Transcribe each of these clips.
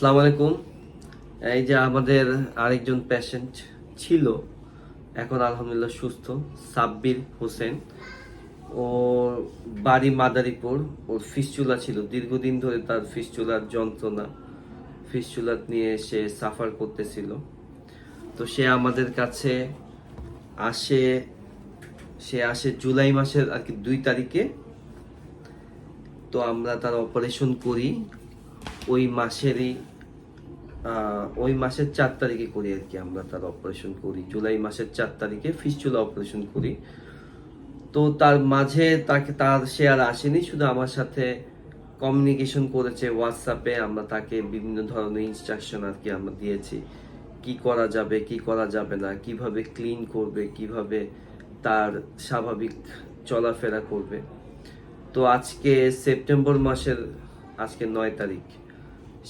আসসালামু আলাইকুম। এই যে আমাদের আরেকজন পেশেন্ট ছিল, এখন আলহামদুলিল্লাহ সুস্থ, সাব্বির হোসেন। ও বাড়ি মাদারীপুর, ওর ফিসচুলা ছিল। দীর্ঘদিন ধরে তার ফিসচুলার যন্ত্রণা, ফিস্চুলা নিয়ে সে সাফার করতেছিল। তো সে আমাদের কাছে আসে, সে আসে জুলাই মাসের আর কি দুই তারিখে। তো আমরা তার অপারেশন করি। ওই মাসেরই ওই মাসের চার তারিখে করি আর কি আমরা তার অপারেশন করি। জুলাই মাসের চার তারিখে ফিস্চুলা অপারেশন করি। তো তার মাঝে তাকে, তার সে আর আসেনি, শুধু আমার সাথে কমিউনিকেশন করেছে হোয়াটসঅ্যাপে আমরা তাকে বিভিন্ন ধরনের ইনস্ট্রাকশন আর কি আমরা দিয়েছি। কি করা যাবে, কি করা যাবে না, কীভাবে ক্লিন করবে, কীভাবে তার স্বাভাবিক চলাফেরা করবে। তো আজকে সেপ্টেম্বর মাসের, আজকে নয় তারিখ।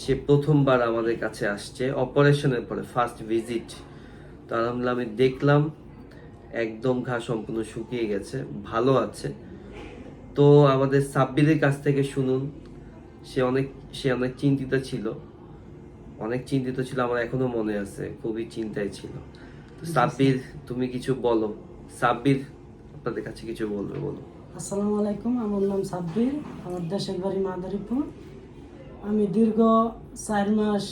সে প্রথমবার আমাদের কাছে আসছে। অপারেশনের পরে ফার্স্ট ভিজিট তো আলহামদুলিল্লাহ আমি দেখলাম একদম ঘা সম্পূর্ণ শুকিয়ে গেছে ভালো আছে। তো আমাদের সাব্বিরের কাছ থেকে শুনুন সে অনেক সে অনেক চিন্তিত ছিল। অনেক চিন্তিত ছিল আমার এখনও মনে আছে খুবই চিন্তায় ছিল। তো সাব্বির তুমি কিছু বলো। সাব্বির আপনাদের কাছে কিছু বলবে বলো। আসসালামু আলাইকুম আমার নাম সাব্বির আমার দেশের বাড়ি মাদারীপুর। আমি দীর্ঘ চার মাস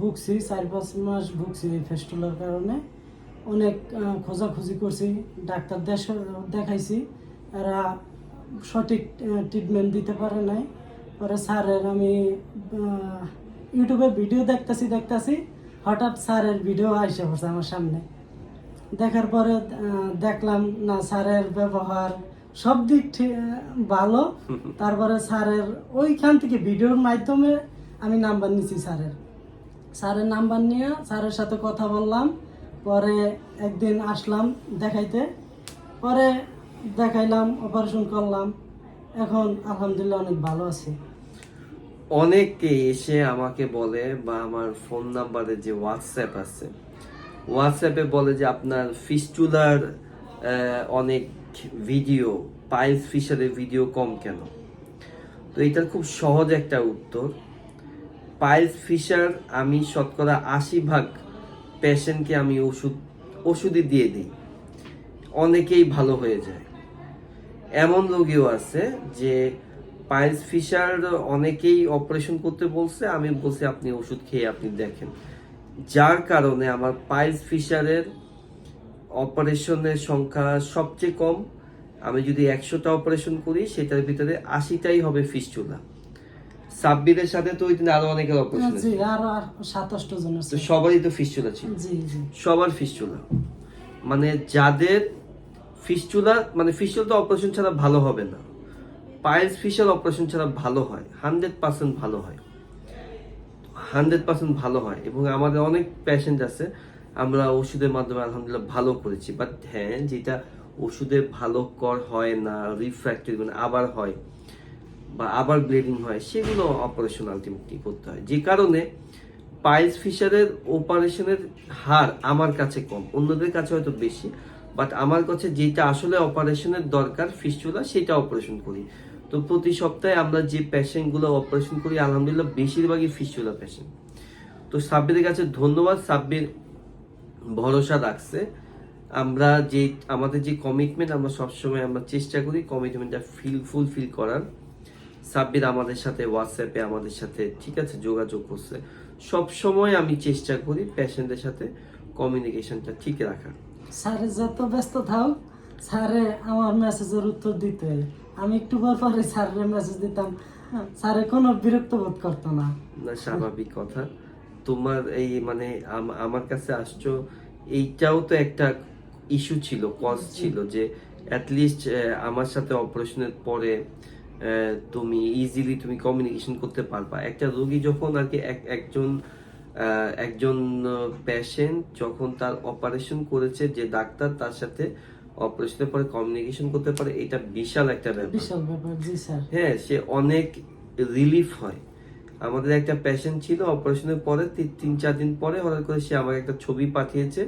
ভুগছি, চার পাঁচ মাস ভুগছি এই ফেস্টুলার কারণে। অনেক খোঁজাখুঁজি করছি, ডাক্তার দেখাইছি। এরা সঠিক ট্রিটমেন্ট দিতে পারে নাই। পরে স্যারের আমি ইউটিউবে ভিডিও দেখতেছি দেখতেছি, হঠাৎ স্যারের ভিডিও আইসে পড়ছে আমার সামনে। দেখার পরে দেখলাম, না, স্যারের ব্যবহার সব দিক ভালো। তারপরে স্যারের ওইখান থেকে ভিডিওর মাধ্যমে আমি নাম্বার নিছি স্যারের। স্যারের নাম্বার নিয়ে স্যারের সাথে কথা বললাম। পরে একদিন আসলাম দেখাইতে। পরে দেখাইলাম অপারেশন করলাম। এখন আলহামদুলিল্লাহ অনেক ভালো আছি। অনেকে এসে আমাকে বলে বা আমার ফোন নাম্বারে যে হোয়াটসঅ্যাপ আছে হোয়াটসঅ্যাপে বলে যে আপনার ফিস্টুলার অনেক ভিডিও পাইলস ফিশারের ভিডিও কম কেন? তো এটার খুব সহজ একটা উত্তর। পাইলস ফিশার আমি শতকরা আশি ভাগ পেশেন্টকে আমি ওষুধ, ওষুধই দিয়ে দিই। অনেকেই ভালো হয়ে যায়। এমন রোগীও আছে যে পাইলস ফিশার অনেকেই অপারেশন করতে বলছে, আমি বলছি আপনি ওষুধ খেয়ে আপনি দেখেন। যার কারণে আমার পাইলস ফিশারের অপারেশনের সংখ্যা সবচেয়ে কম। আমি যদি একশোটা অপারেশন করি সেটার ভিতরে আশিটাই হবে ফিস্টুলা। সাব্বিরের সাথে তো ওই দিন আরও অনেকের অপারেশন তো সবারই তো ফিস্টুলা ছিল। সবার ফিস্টুলা। মানে যাদের ফিস্টুলা মানে ফিস্টুলা তো অপারেশন ছাড়া ভালো হবে না। পাইলস ফিশার অপারেশন ছাড়া ভালো হয়। হান্ড্রেড পার্সেন্ট ভালো হয়। হান্ড্রেড পার্সেন্ট ভালো হয়। এবং আমাদের অনেক পেশেন্ট আছে আমরা ওষুধের মাধ্যমে আলহামদুলিল্লাহ ভালো করেছি। বাট হ্যাঁ যেটা ওষুধে ভালো কর হয় না রিফ্র্যাক্টরি মানে আবার হয় বা আবার ব্লিডিং হয়, সেগুলো অপারেশন আলটিমেটলি করতে হয়। যে কারণে পাইলস ফিশারের অপারেশনের হার আমার কাছে কম, অন্যদের কাছে হয়তো বেশি বাট আমার কাছে যেটা আসলে অপারেশনের দরকার ফিস্টুলা সেটা অপারেশন করি। তো প্রতি সপ্তাহে আমরা যে পেশেন্টগুলো অপারেশন করি, আলহামদুলিল্লাহ বেশিরভাগই ফিস্টুলা পেশেন্ট তো সাব্বিরের কাছে ধন্যবাদ। সাব্বির ভরসা রাখছে। আমরা যে আমাদের যে কমিটমেন্ট আমরা সবসময় আমরা চেষ্টা করি কমিটমেন্টটা ফিল ফুলফিল করার। সাব্বির আমাদের সাথে হোয়াটসঅ্যাপে আমাদের সাথে ঠিক আছে যোগাযোগ করছে। সব সময় আমি চেষ্টা করি পেশেন্টের সাথে কমিউনিকেশনটা ঠিক রাখার। স্যারে যত ব্যস্ত থাক স্যারে আমার মেসেজের উত্তর দিতে। আমি একটু পর পরে স্যারের মেসেজ দিতাম। স্যারে কোনো বিরক্ত বোধ করতো না। না স্বাভাবিক কথা। তোমার এই মানে আমার কাছে আসছো এইটাও তো একটা ইস্যু ছিল কজ ছিল যে অ্যাটলিস্ট আমার সাথে অপারেশনের পরে তুমি ইজিলি তুমি কমিউনিকেশন করতে পারবা। একটা রোগী যখন আর কি এক- একজন একজন পেশেন্ট যখন তার অপারেশন করেছে যে ডাক্তার তার সাথে অপারেশনের পরে কমিউনিকেশন করতে পারে এটা বিশাল একটা ব্যাপার। বিশাল ব্যাপার জি স্যার। হ্যাঁ সে অনেক রিলিফ হয়। আমাদের একটা পেশেন্ট ছিল অপারেশনের পরে তিন, চার দিন পরে হঠাৎ করে সে আমাকে একটা ছবি পাঠিয়েছে।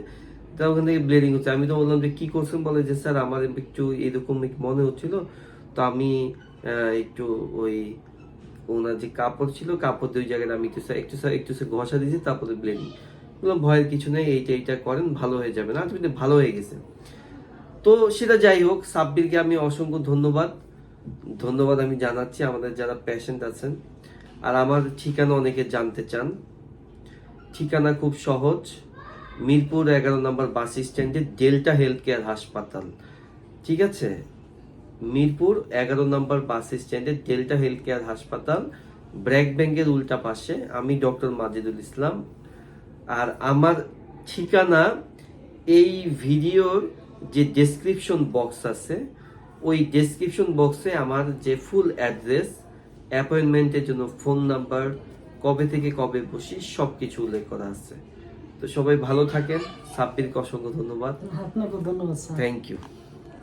তা ওখান থেকে ব্লিডিং হচ্ছে। আমি তো বললাম যে, কি করছেন? বলে যে, স্যার, আমার একটু এরকম মনে হচ্ছিল। তো আমি একটু ওই ওনার যে কাপড় ছিল, কাপড় দুই জায়গায় আমি একটু একটু স্যার একটু স্যার ঘষা দিয়েছি, তারপরে ব্লেডিং বললাম, ভয়ের কিছু নেই, এইটা এইটা করেন, ভালো হয়ে যাবে। না তুমি ভালো হয়ে গেছে। তো সেটা যাই হোক, সাব্বিরকে আমি অসংখ্য ধন্যবাদ। ধন্যবাদ আমি জানাচ্ছি আমাদের যারা পেশেন্ট আছেন। আর আমার ঠিকানা অনেকে জানতে চান। ঠিকানা খুব সহজ। মিরপুর এগারো নম্বর বাস স্ট্যান্ডে ডেল্টা হেলথ কেয়ার হাসপাতাল। ঠিক আছে? মিরপুর এগারো নম্বর বাস স্ট্যান্ডে ডেল্টা হেলথ কেয়ার হাসপাতাল। ব্র্যাক ব্যাংকের উল্টা পাশে। আমি ডক্টর মাজেদুল ইসলাম। আর আমার ঠিকানা এই ভিডিওর যে ডেসক্রিপশন বক্স আছে, ওই ডেসক্রিপশন বক্সে আমার যে ফুল অ্যাড্রেস অ্যাপয়েন্টমেন্টের জন্য ফোন নাম্বার কবে থেকে কবে বসি সব কিছু উল্লেখ করা আছে। তো সবাই ভালো থাকেন। সাব্বিরকে অসংখ্য ধন্যবাদ। আপনাকে ধন্যবাদ থ্যাংক ইউ